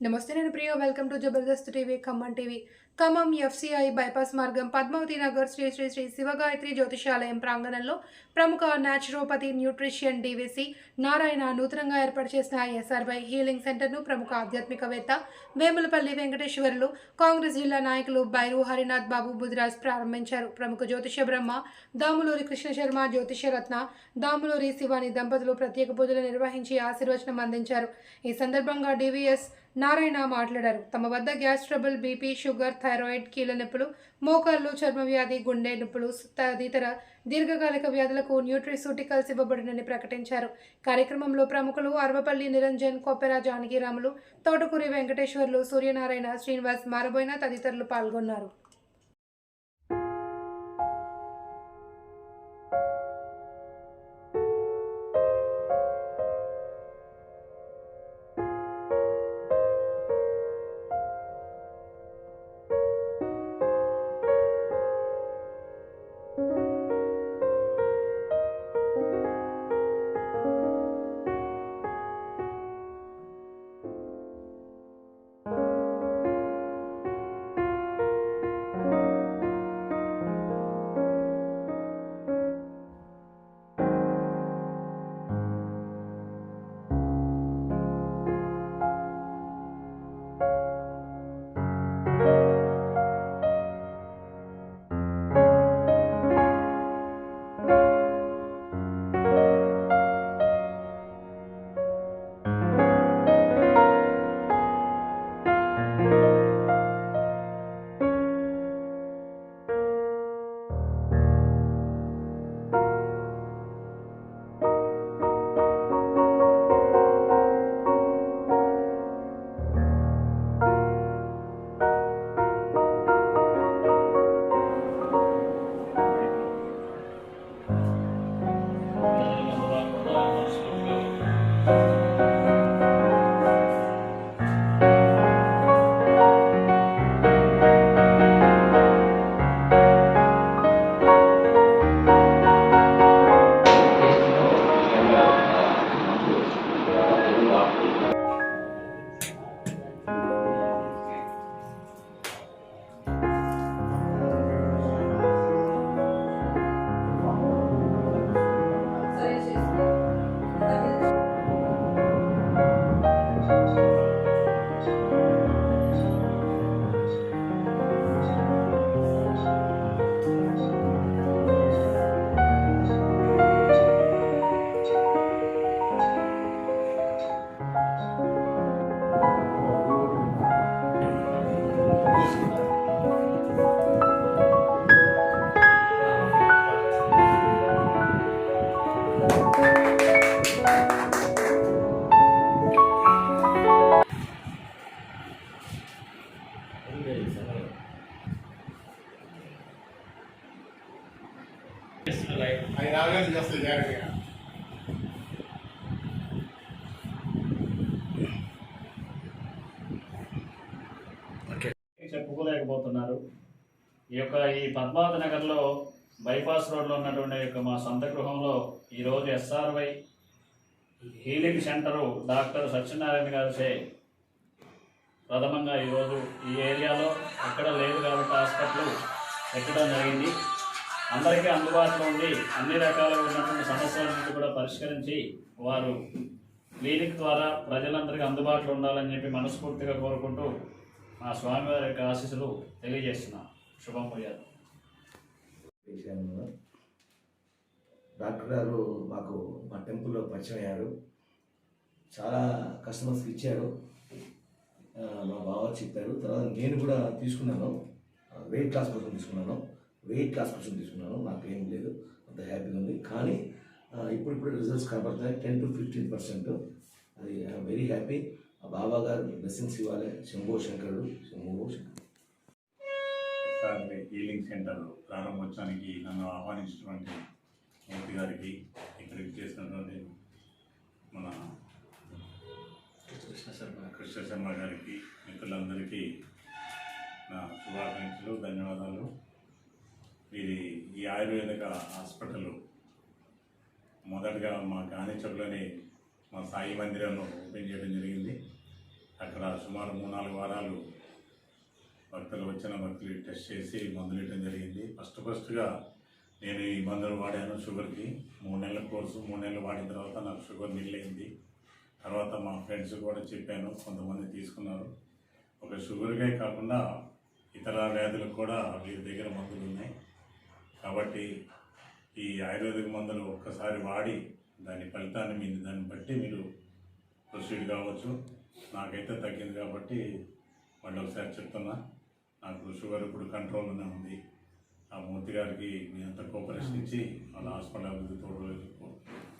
నమస్తే నేను Priya welcome to Jabardasth TV Khammam TV Khammam FCI bypass మార్గం పద్మావతి నగర్ శ్రీ శ్రీ శ్రీ శివగాయత్రి జ్యోతిషాలయం ప్రాంగణంలో ప్రముఖ న్యాచురోపతి న్యూట్రిషియన్ డివిసి నారాయణ నూతనంగా ఏర్పాటు చేసిన ఎస్ఆర్వై హీలింగ్ సెంటర్ను ప్రముఖ ఆధ్యాత్మికవేత్త వేములపల్లి వెంకటేశ్వర్లు కాంగ్రెస్ జిల్లా నాయకులు బైరు హరినాథ్ బాబు బుద్రాజ్ ప్రారంభించారు. ప్రముఖ జ్యోతిష బ్రహ్మ దాములూరి కృష్ణ శర్మ జ్యోతిషరత్న దాములూరి శివాని దంపతులు ప్రత్యేక పూజలు నిర్వహించి ఆశీర్వచనం అందించారు. ఈ సందర్భంగా డివిఎస్ నారాయణ మాట్లాడారు. తమ వద్ద gas trouble BP sugar thyroid కీళ్ళ నొప్పులు మోకాళ్ళు చర్మవ్యాధి గుండె నొప్పులు తదితర దీర్ఘకాలిక వ్యాధులకు న్యూట్రిసూటికల్స్ ఇవ్వబడినని ప్రకటించారు. కార్యక్రమంలో ప్రముఖులు అరవపల్లి నిరంజన్ కొప్పెర జానకిరాములు తోటకూరి వెంకటేశ్వర్లు సూర్యనారాయణ శ్రీనివాస్ మారబోయిన తదితరులు పాల్గొన్నారు. రాగానే జాగ్రత్తగా చెప్పుకోలేకపోతున్నారు. ఈ యొక్క ఈ పద్మావతి నగర్లో బైపాస్ రోడ్లో ఉన్నటువంటి యొక్క మా సొంత గృహంలో ఈరోజు SRY healing centre doctor Satyanarayana గారిచే ప్రథమంగా ఈరోజు ఈ ఏరియాలో ఎక్కడ లేదు కాబట్టి హాస్పిటల్ పెట్టడం జరిగింది. అందరికీ అందుబాటులో ఉండి అన్ని రకాలుగా ఉన్నటువంటి సమస్యలన్నింటి కూడా పరిష్కరించి వారు క్లినిక్ ద్వారా ప్రజలందరికీ అందుబాటులో ఉండాలని చెప్పి మనస్ఫూర్తిగా కోరుకుంటూ మా స్వామివారి యొక్క ఆశీస్సులు తెలియజేస్తున్నాం. శుభం పోయారు డాక్టర్ గారు మాకు మా టెంపుల్లో పరిచయం అయ్యారు. చాలా కస్టమర్స్కి ఇచ్చారు. మా బావ చెప్పారు. తర్వాత నేను కూడా తీసుకున్నాను. వెయిట్ క్లాస్ కోసం తీసుకున్నాను. వెయిట్ లాస్ కోసం తీసుకున్నాను నాకు ఏం లేదు అంత హ్యాపీగా ఉంది. కానీ ఇప్పుడు ఇప్పుడు రిజల్ట్స్ కనబడుతున్నాయి టెన్ టు ఫిఫ్టీన్ పర్సెంట్ అది ఐఎమ్ వెరీ హ్యాపీ ఆ బాబా గారు బ్లెస్సింగ్స్ ఇవ్వాలి. శంభో శంకరుడు శంభో శంకరుడు. హీలింగ్ సెంటర్ ప్రారంభోత్సవానికి నన్ను ఆహ్వానించినటువంటి మూర్తి గారికి ఇక్కడికి చేసినటువంటి మన కృష్ణ శర్మ. కృష్ణ శర్మ గారికి మిత్రులందరికీ నా శుభాకాంక్షలు ధన్యవాదాలు. ఇది ఈ ఆయుర్వేదిక హాస్పిటల్ మొదటగా మా గానిచర్లోని మా సాయి మందిరంలో ఓపెన్ చేయడం జరిగింది. అక్కడ సుమారు మూడు నాలుగు వారాలు భక్తులు వచ్చిన భక్తులు టెస్ట్ చేసి మందులు ఇవ్వడం జరిగింది. ఫస్ట్ ఫస్ట్గా నేను ఈ మందులు వాడాను షుగర్కి. మూడు నెలల కోర్సు మూడు నెలలు వాడిన తర్వాత నాకు షుగర్ నిల్లైంది తర్వాత మా ఫ్రెండ్స్ కూడా చెప్పాను కొంతమంది తీసుకున్నారు. ఒక షుగర్కే కాకుండా ఇతర వ్యాధులకు కూడా వీరి దగ్గర మందులు ఉన్నాయి. ఈ ఆయుర్వేదిక మందులు ఒక్కసారి వాడి దాని ఫలితాన్ని మీరు దాన్ని బట్టి మీరు ప్రొసీడ్ కావచ్చు. నాకైతే తగ్గింది కాబట్టి మళ్ళీ ఒకసారి చెప్తున్నా. నాకు షుగర్ ఇప్పుడు కంట్రోల్లోనే ఉంది. ఆ మూర్తి గారికి మీ అంత కోఆపరేషన్ ఇచ్చి వాళ్ళ హాస్పిటల్ అభివృద్ధి తోడు